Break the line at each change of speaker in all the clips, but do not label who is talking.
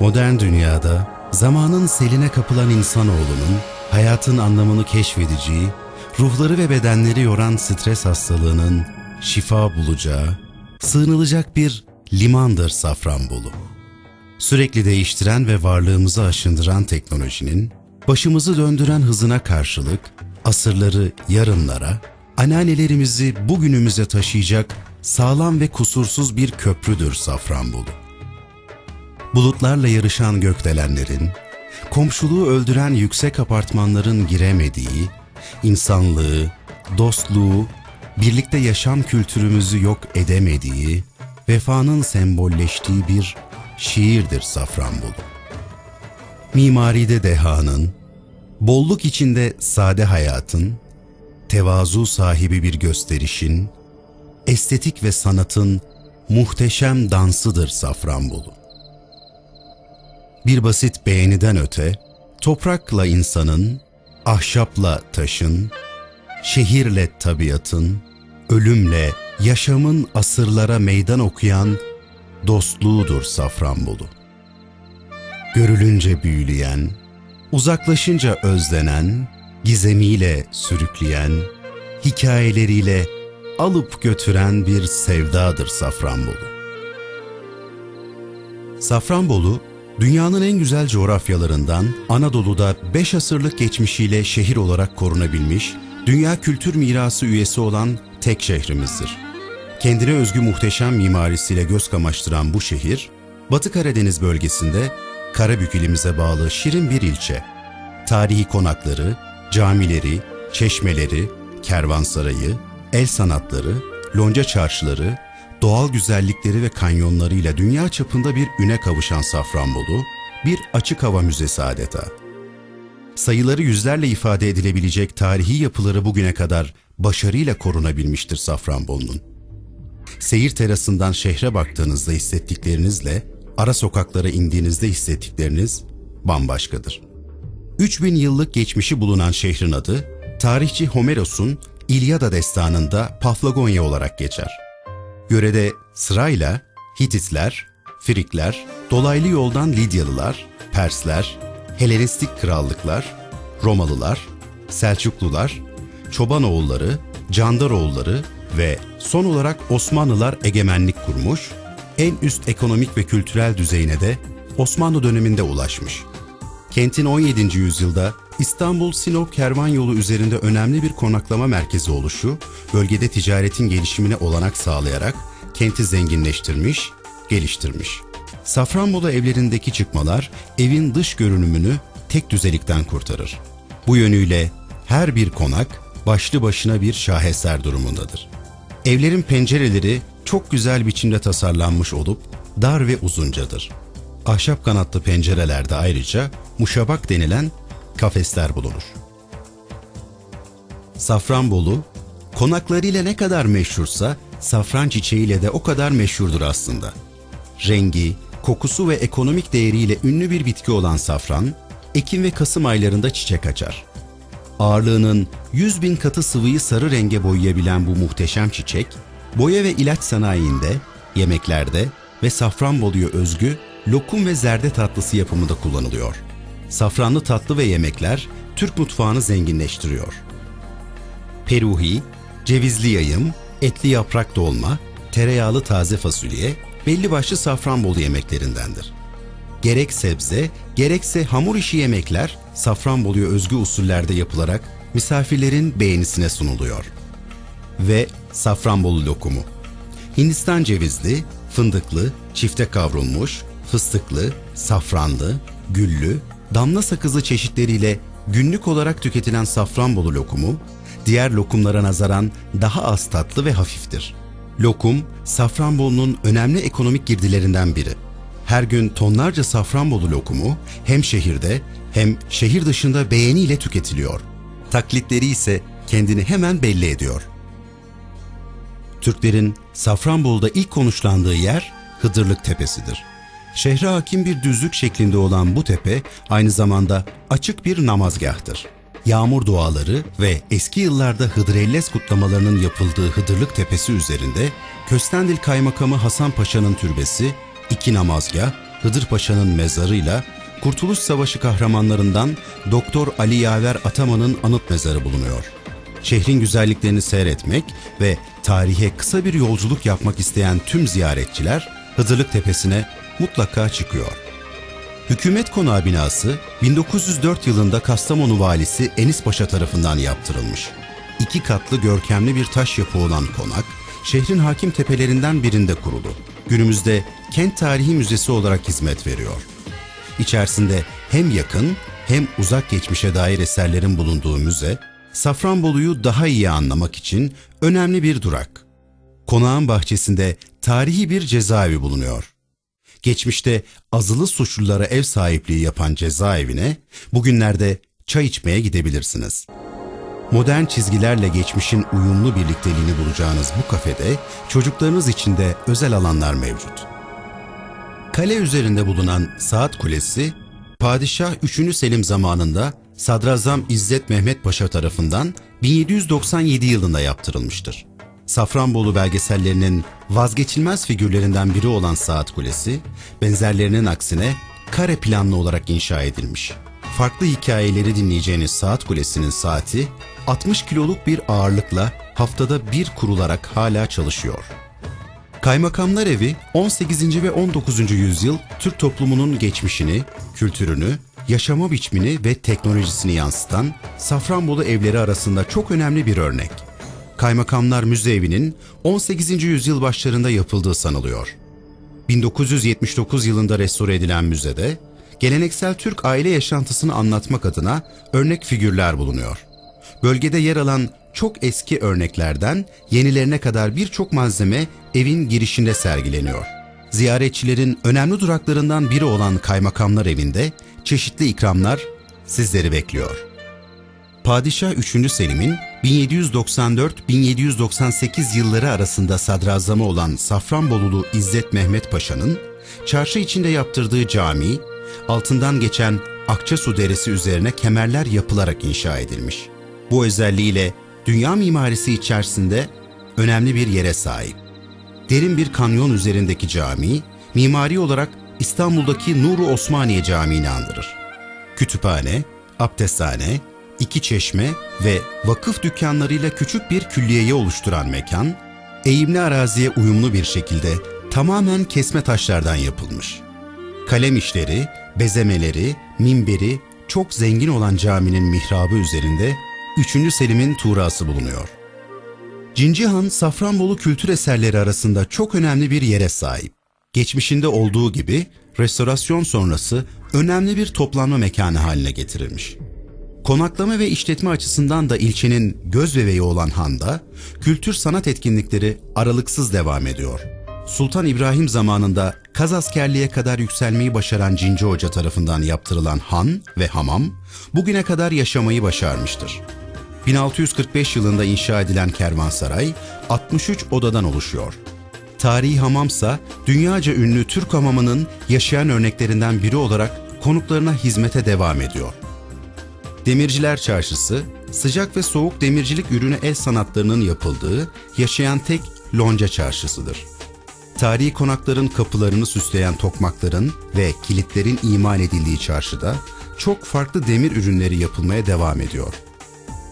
Modern dünyada zamanın seline kapılan insanoğlunun hayatın anlamını keşfedeceği, ruhları ve bedenleri yoran stres hastalığının şifa bulacağı, sığınılacak bir limandır Safranbolu. Sürekli değiştiren ve varlığımızı aşındıran teknolojinin, başımızı döndüren hızına karşılık, asırları yarınlara, anneannelerimizi bugünümüze taşıyacak sağlam ve kusursuz bir köprüdür Safranbolu. Bulutlarla yarışan gökdelenlerin, komşuluğu öldüren yüksek apartmanların giremediği, insanlığı, dostluğu, birlikte yaşam kültürümüzü yok edemediği, vefanın sembolleştiği bir şiirdir Safranbolu. Mimaride dehanın, bolluk içinde sade hayatın, tevazu sahibi bir gösterişin, estetik ve sanatın muhteşem dansıdır Safranbolu. Bir basit beğeniden öte, toprakla insanın, ahşapla taşın, şehirle tabiatın, ölümle yaşamın asırlara meydan okuyan dostluğudur Safranbolu. Görülünce büyüleyen, uzaklaşınca özlenen, gizemiyle sürükleyen, hikayeleriyle alıp götüren bir sevdadır Safranbolu. Safranbolu, dünyanın en güzel coğrafyalarından Anadolu'da 5 asırlık geçmişiyle şehir olarak korunabilmiş, Dünya Kültür Mirası üyesi olan tek şehrimizdir. Kendine özgü muhteşem mimarisiyle göz kamaştıran bu şehir, Batı Karadeniz bölgesinde Karabük ilimize bağlı şirin bir ilçe. Tarihi konakları, camileri, çeşmeleri, kervansarayı, el sanatları, lonca çarşıları, doğal güzellikleri ve kanyonlarıyla dünya çapında bir üne kavuşan Safranbolu, bir açık hava müzesi adeta. Sayıları yüzlerle ifade edilebilecek tarihi yapıları bugüne kadar başarıyla korunabilmiştir Safranbolu'nun. Seyir terasından şehre baktığınızda hissettiklerinizle, ara sokaklara indiğinizde hissettikleriniz bambaşkadır. 3000 yıllık geçmişi bulunan şehrin adı, tarihçi Homeros'un İlyada destanında Paflagonya olarak geçer. Yörede sırayla Hititler, Frikler, dolaylı yoldan Lidyalılar, Persler, Helenistik krallıklar, Romalılar, Selçuklular, Çobanoğulları, Candaroğulları ve son olarak Osmanlılar egemenlik kurmuş, en üst ekonomik ve kültürel düzeyine de Osmanlı döneminde ulaşmış. Kentin 17. yüzyılda İstanbul-Sinop kervan yolu üzerinde önemli bir konaklama merkezi oluşu, bölgede ticaretin gelişimine olanak sağlayarak kenti zenginleştirmiş, geliştirmiş. Safranbolu evlerindeki çıkmalar evin dış görünümünü tek düzelikten kurtarır. Bu yönüyle her bir konak başlı başına bir şaheser durumundadır. Evlerin pencereleri çok güzel biçimde tasarlanmış olup dar ve uzuncadır. Ahşap kanatlı pencerelerde ayrıca muşabak denilen kafesler bulunur. Safranbolu, konaklarıyla ne kadar meşhursa safran çiçeğiyle de o kadar meşhurdur aslında. Rengi, kokusu ve ekonomik değeriyle ünlü bir bitki olan safran, Ekim ve Kasım aylarında çiçek açar. Ağırlığının 100 bin katı sıvıyı sarı renge boyayabilen bu muhteşem çiçek, boya ve ilaç sanayinde, yemeklerde ve Safranbolu'ya özgü lokum ve zerde tatlısı yapımında kullanılıyor. Safranlı tatlı ve yemekler Türk mutfağını zenginleştiriyor. Peruhi, cevizli yayım, etli yaprak dolma, tereyağlı taze fasulye, belli başlı Safranbolu yemeklerindendir. Gerek sebze, gerekse hamur işi yemekler Safranbolu'ya özgü usullerde yapılarak misafirlerin beğenisine sunuluyor. Ve Safranbolu lokumu. Hindistan cevizli, fındıklı, çifte kavrulmuş, fıstıklı, safranlı, güllü, damla sakızı çeşitleriyle günlük olarak tüketilen Safranbolu lokumu, diğer lokumlara nazaran daha az tatlı ve hafiftir. Lokum, Safranbolu'nun önemli ekonomik girdilerinden biri. Her gün tonlarca Safranbolu lokumu hem şehirde hem şehir dışında beğeniyle tüketiliyor. Taklitleri ise kendini hemen belli ediyor. Türklerin Safranbolu'da ilk konuşlandığı yer Hıdırlık Tepesi'dir. Şehre hakim bir düzlük şeklinde olan bu tepe aynı zamanda açık bir namazgahtır. Yağmur duaları ve eski yıllarda Hıdrellez kutlamalarının yapıldığı Hıdırlık Tepesi üzerinde Köstendil Kaymakamı Hasan Paşa'nın türbesi, iki namazgah, Hıdır Paşa'nın mezarıyla Kurtuluş Savaşı kahramanlarından Doktor Ali Yaver Ataman'ın anıt mezarı bulunuyor. Şehrin güzelliklerini seyretmek ve tarihe kısa bir yolculuk yapmak isteyen tüm ziyaretçiler Hıdırlık Tepesi'ne mutlaka çıkıyor. Hükümet Konağı binası 1904 yılında Kastamonu valisi Enis Paşa tarafından yaptırılmış. İki katlı görkemli bir taş yapı olan konak, şehrin hakim tepelerinden birinde kurulu. Günümüzde kent tarihi müzesi olarak hizmet veriyor. İçerisinde hem yakın hem uzak geçmişe dair eserlerin bulunduğu müze, Safranbolu'yu daha iyi anlamak için önemli bir durak. Konağın bahçesinde tarihi bir cezaevi bulunuyor. Geçmişte azılı suçlulara ev sahipliği yapan cezaevine bugünlerde çay içmeye gidebilirsiniz. Modern çizgilerle geçmişin uyumlu birlikteliğini bulacağınız bu kafede çocuklarınız için de özel alanlar mevcut. Kale üzerinde bulunan Saat Kulesi, Padişah 3. Selim zamanında Sadrazam İzzet Mehmet Paşa tarafından 1797 yılında yaptırılmıştır. Safranbolu belgesellerinin vazgeçilmez figürlerinden biri olan Saat Kulesi, benzerlerinin aksine kare planlı olarak inşa edilmiş. Farklı hikayeleri dinleyeceğiniz Saat Kulesi'nin saati 60 kiloluk bir ağırlıkla haftada bir kurularak hala çalışıyor. Kaymakamlar Evi 18. ve 19. yüzyıl Türk toplumunun geçmişini, kültürünü, yaşama biçimini ve teknolojisini yansıtan Safranbolu evleri arasında çok önemli bir örnek. Kaymakamlar Müzeevi'nin 18. yüzyıl başlarında yapıldığı sanılıyor. 1979 yılında restore edilen müzede, geleneksel Türk aile yaşantısını anlatmak adına örnek figürler bulunuyor. Bölgede yer alan çok eski örneklerden yenilerine kadar birçok malzeme evin girişinde sergileniyor. Ziyaretçilerin önemli duraklarından biri olan Kaymakamlar Evi'nde çeşitli ikramlar sizleri bekliyor. Padişah 3. Selim'in 1794-1798 yılları arasında sadrazamı olan Safranbolulu İzzet Mehmet Paşa'nın çarşı içinde yaptırdığı cami, altından geçen Akçasu Deresi üzerine kemerler yapılarak inşa edilmiş. Bu özelliğiyle dünya mimarisi içerisinde önemli bir yere sahip. Derin bir kanyon üzerindeki cami, mimari olarak İstanbul'daki Nuru Osmaniye Camii'ni andırır. Kütüphane, abdesthane, iki çeşme ve vakıf dükkanlarıyla küçük bir külliyeyi oluşturan mekan, eğimli araziye uyumlu bir şekilde tamamen kesme taşlardan yapılmış. Kalem işleri, bezemeleri, minberi çok zengin olan caminin mihrabı üzerinde 3. Selim'in tuğrası bulunuyor. Cincihan, Safranbolu kültür eserleri arasında çok önemli bir yere sahip. Geçmişinde olduğu gibi restorasyon sonrası önemli bir toplanma mekanı haline getirilmiş. Konaklama ve işletme açısından da ilçenin göz bebeği olan Han'da kültür sanat etkinlikleri aralıksız devam ediyor. Sultan İbrahim zamanında kaz askerliğe kadar yükselmeyi başaran Cinci Hoca tarafından yaptırılan han ve hamam bugüne kadar yaşamayı başarmıştır. 1645 yılında inşa edilen kervansaray 63 odadan oluşuyor. Tarihi hamamsa dünyaca ünlü Türk hamamının yaşayan örneklerinden biri olarak konuklarına hizmete devam ediyor. Demirciler Çarşısı, sıcak ve soğuk demircilik ürünü el sanatlarının yapıldığı yaşayan tek lonca çarşısıdır. Tarihi konakların kapılarını süsleyen tokmakların ve kilitlerin imal edildiği çarşıda çok farklı demir ürünleri yapılmaya devam ediyor.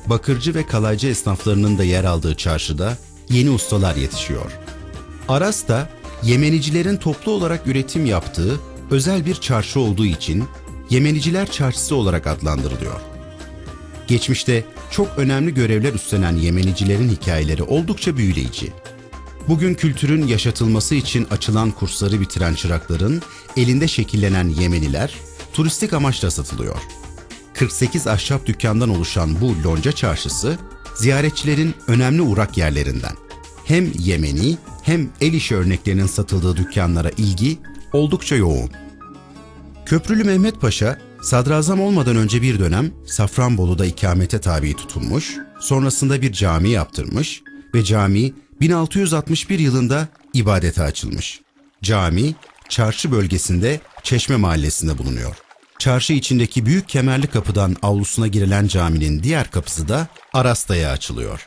Bakırcı ve kalaycı esnaflarının da yer aldığı çarşıda yeni ustalar yetişiyor. Aras da Yemenicilerin toplu olarak üretim yaptığı özel bir çarşı olduğu için Yemeniciler Çarşısı olarak adlandırılıyor. Geçmişte çok önemli görevler üstlenen Yemenicilerin hikayeleri oldukça büyüleyici. Bugün kültürün yaşatılması için açılan kursları bitiren çırakların elinde şekillenen Yemeniler turistik amaçla satılıyor. 48 ahşap dükkandan oluşan bu lonca çarşısı ziyaretçilerin önemli uğrak yerlerinden. Hem Yemeni hem el işi örneklerinin satıldığı dükkanlara ilgi oldukça yoğun. Köprülü Mehmet Paşa, sadrazam olmadan önce bir dönem Safranbolu'da ikamete tabi tutulmuş, sonrasında bir cami yaptırmış ve cami 1661 yılında ibadete açılmış. Cami, çarşı bölgesinde Çeşme Mahallesi'nde bulunuyor. Çarşı içindeki büyük kemerli kapıdan avlusuna girilen caminin diğer kapısı da Arasta'ya açılıyor.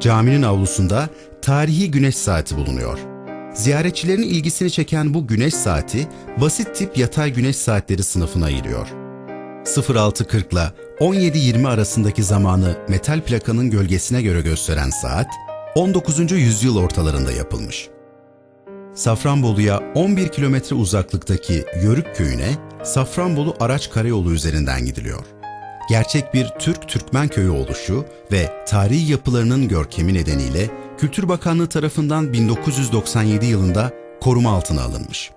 Caminin avlusunda tarihi güneş saati bulunuyor. Ziyaretçilerin ilgisini çeken bu güneş saati basit tip yatay güneş saatleri sınıfına giriyor. 06.40 ile 17.20 arasındaki zamanı metal plakanın gölgesine göre gösteren saat 19. yüzyıl ortalarında yapılmış. Safranbolu'ya 11 kilometre uzaklıktaki Yörük köyüne Safranbolu Araç Karayolu üzerinden gidiliyor. Gerçek bir Türk-Türkmen köyü oluşu ve tarihi yapılarının görkemi nedeniyle Kültür Bakanlığı tarafından 1997 yılında koruma altına alınmış.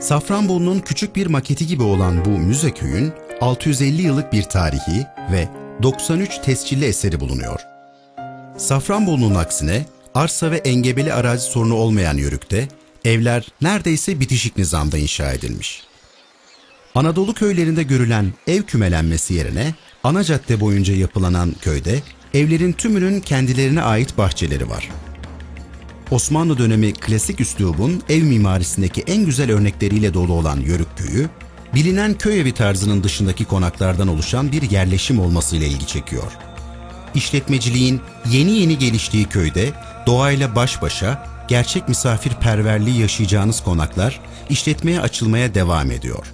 Safranbolu'nun küçük bir maketi gibi olan bu müze köyün 650 yıllık bir tarihi ve 93 tescilli eseri bulunuyor. Safranbolu'nun aksine arsa ve engebeli arazi sorunu olmayan yörükte evler neredeyse bitişik nizamda inşa edilmiş. Anadolu köylerinde görülen ev kümelenmesi yerine ana cadde boyunca yapılanan köyde evlerin tümünün kendilerine ait bahçeleri var. Osmanlı dönemi klasik üslubun ev mimarisindeki en güzel örnekleriyle dolu olan Yörük köyü, bilinen köy evi tarzının dışındaki konaklardan oluşan bir yerleşim olmasıyla ilgi çekiyor. İşletmeciliğin yeni yeni geliştiği köyde doğayla baş başa gerçek misafirperverliği yaşayacağınız konaklar işletmeye açılmaya devam ediyor.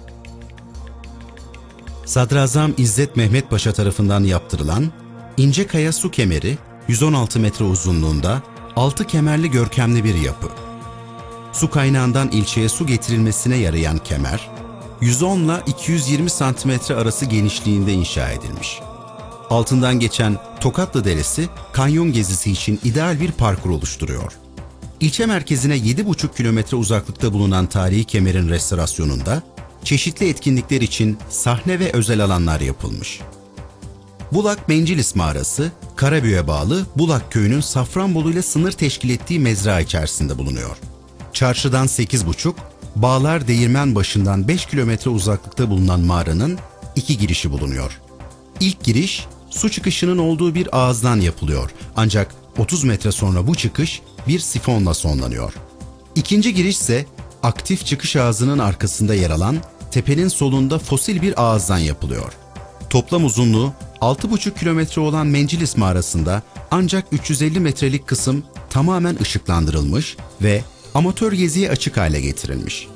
Sadrazam İzzet Mehmet Paşa tarafından yaptırılan İncekaya Su Kemeri 116 metre uzunluğunda 6 kemerli görkemli bir yapı. Su kaynağından ilçeye su getirilmesine yarayan kemer, 110 ile 220 santimetre arası genişliğinde inşa edilmiş. Altından geçen Tokatlı Deresi kanyon gezisi için ideal bir parkur oluşturuyor. İlçe merkezine 7,5 kilometre uzaklıkta bulunan tarihi kemerin restorasyonunda çeşitli etkinlikler için sahne ve özel alanlar yapılmış. Bulak Mencilis Mağarası, Karabüye bağlı Bulak Köyü'nün Safranbolu ile sınır teşkil ettiği mezra içerisinde bulunuyor. Çarşıdan 8,5, Bağlar Değirmen başından 5 kilometre uzaklıkta bulunan mağaranın iki girişi bulunuyor. İlk giriş su çıkışının olduğu bir ağızdan yapılıyor ancak 30 metre sonra bu çıkış bir sifonla sonlanıyor. İkinci giriş ise aktif çıkış ağzının arkasında yer alan tepenin solunda fosil bir ağızdan yapılıyor. Toplam uzunluğu 6,5 kilometre olan Mencilis mağarasında ancak 350 metrelik kısım tamamen ışıklandırılmış ve amatör geziye açık hale getirilmiş.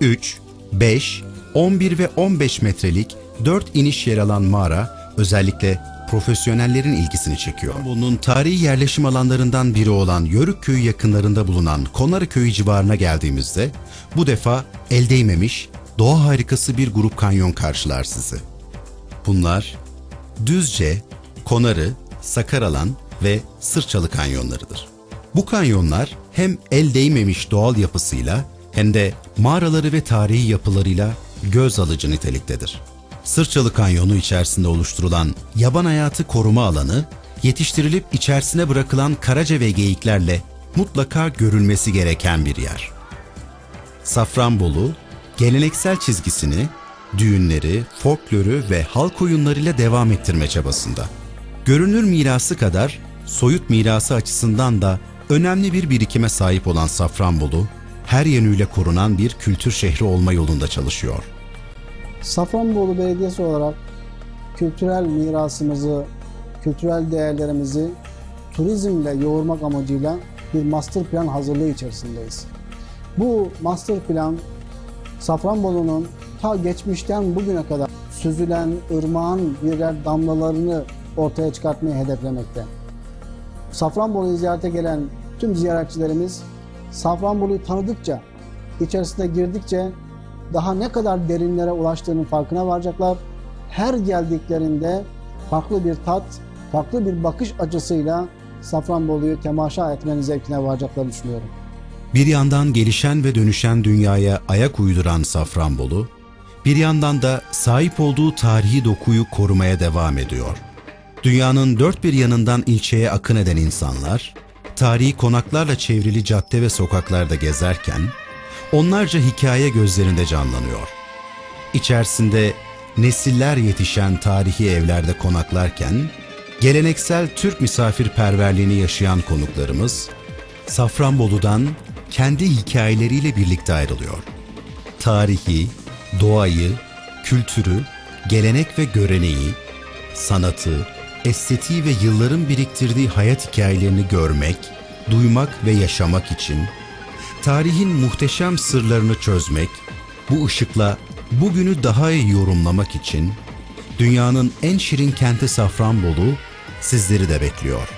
3, 5, 11 ve 15 metrelik 4 iniş yer alan mağara özellikle profesyonellerin ilgisini çekiyor. Bunun tarihi yerleşim alanlarından biri olan Yörük Köyü yakınlarında bulunan Konarı Köyü civarına geldiğimizde bu defa el değmemiş, doğa harikası bir grup kanyon karşılar sizi. Bunlar Düzce, Konarı, Sakaralan ve Sırçalı kanyonlarıdır. Bu kanyonlar hem el değmemiş doğal yapısıyla hem de mağaraları ve tarihi yapılarıyla göz alıcı niteliktedir. Sırçalı Kanyonu içerisinde oluşturulan yaban hayatı koruma alanı, yetiştirilip içerisine bırakılan karaca ve geyiklerle mutlaka görülmesi gereken bir yer. Safranbolu, geleneksel çizgisini düğünleri, folklorü ve halk oyunlarıyla devam ettirme çabasında. Görünür mirası kadar soyut mirası açısından da önemli bir birikime sahip olan Safranbolu, her yönüyle korunan bir kültür şehri olma yolunda çalışıyor.
Safranbolu Belediyesi olarak kültürel mirasımızı, kültürel değerlerimizi turizmle yoğurmak amacıyla bir master plan hazırlığı içerisindeyiz. Bu master plan Safranbolu'nun ta geçmişten bugüne kadar süzülen ırmağın birer damlalarını ortaya çıkartmayı hedeflemekte. Safranbolu'yu ziyarete gelen tüm ziyaretçilerimiz Safranbolu'yu tanıdıkça, içerisine girdikçe daha ne kadar derinlere ulaştığının farkına varacaklar. Her geldiklerinde farklı bir tat, farklı bir bakış açısıyla Safranbolu'yu temaşa etmenin zevkine varacaklarını düşünüyorum.
Bir yandan gelişen ve dönüşen dünyaya ayak uyduran Safranbolu, bir yandan da sahip olduğu tarihi dokuyu korumaya devam ediyor. Dünyanın dört bir yanından ilçeye akın eden insanlar, tarihi konaklarla çevrili cadde ve sokaklarda gezerken, onlarca hikaye gözlerinde canlanıyor. İçerisinde nesiller yetişen tarihi evlerde konaklarken, geleneksel Türk misafirperverliğini yaşayan konuklarımız, Safranbolu'dan kendi hikayeleriyle birlikte ayrılıyor. Tarihi, doğayı, kültürü, gelenek ve göreneği, sanatı, estetiği ve yılların biriktirdiği hayat hikayelerini görmek, duymak ve yaşamak için tarihin muhteşem sırlarını çözmek, bu ışıkla bugünü daha iyi yorumlamak için dünyanın en şirin kenti Safranbolu sizleri de bekliyor.